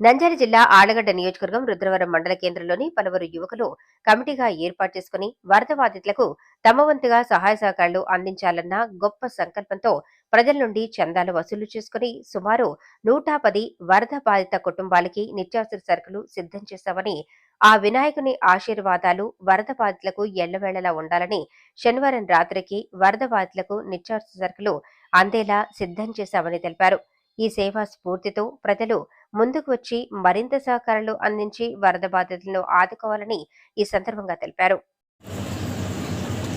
నంద్యాల జిల్లా ఆళ్ళగడ్డ నియోజకవర్గం రుద్రవరం మండల కేంద్రంలోని పలువురు యువకులు కమిటీగా ఏర్పాటు చేసుకుని వరద బాధితులకు తమ వంతుగా సహాయ సహకారాలు అందించాలన్న గొప్ప సంకల్పంతో ప్రజల నుండి చందాలు వసూలు చేసుకుని సుమారు నూట పది వరద బాధిత కుటుంబాలకి నిత్యావసర సరుకులు సిద్ధం చేశామని ఆ వినాయకుని ఆశీర్వాదాలు వరద బాధితులకు ఎల్లవేళలా ఉండాలని శనివారం రాత్రికి వరద బాధితులకు నిత్యావసర సరుకులు అందేలా సిద్ధం చేశామని తెలిపారు. ఈ సేవా స్ఫూర్తితో ప్రజలు ముందుకు వచ్చి మరింత సహకారాలు అందించి వరద బాధితులను ఆదుకోవాలని ఈ సందర్భంగా తెలిపారు.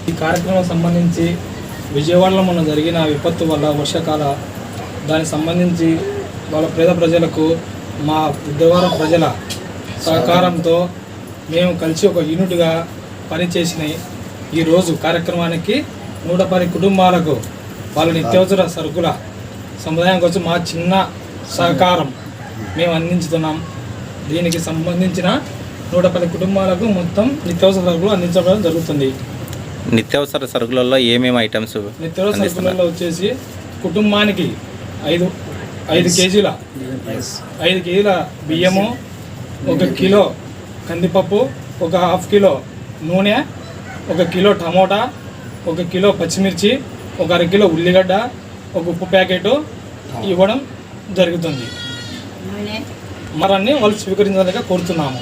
ఈ కార్యక్రమం సంబంధించి విజయవాడలో మొన్న జరిగిన విపత్తు వల్ల వర్షాకాల దానికి సంబంధించి వాళ్ళ పేద ప్రజలకు మా బుద్ధవారం ప్రజల సహకారంతో మేము కలిసి ఒక యూనిట్గా పనిచేసిన ఈరోజు కార్యక్రమానికి నూట పది కుటుంబాలకు వాళ్ళ నిత్యావసర సరుకుల సముదాయం కోసం మా చిన్న సహకారం మేము అందించుతున్నాం. దీనికి సంబంధించిన నూట పది కుటుంబాలకు మొత్తం నిత్యావసర సరుకులు అందించడం జరుగుతుంది. నిత్యావసర సరుకులలో ఏమేమి ఐటమ్స్ నిత్యావసర సరుకులలో వచ్చేసి కుటుంబానికి ఐదు ఐదు కేజీల ఐదు కేజీల బియ్యము ఒక కిలో కందిపప్పు ఒక హాఫ్ కిలో నూనె ఒక కిలో టమోటా ఒక కిలో పచ్చిమిర్చి ఒక అర కిలో ఉల్లిగడ్డ ఒక ఉప్పు ప్యాకెట్ ఇవ్వడం జరుగుతుంది. మరన్ని వాళ్ళు స్వీకరించాలని కోరుతున్నాము.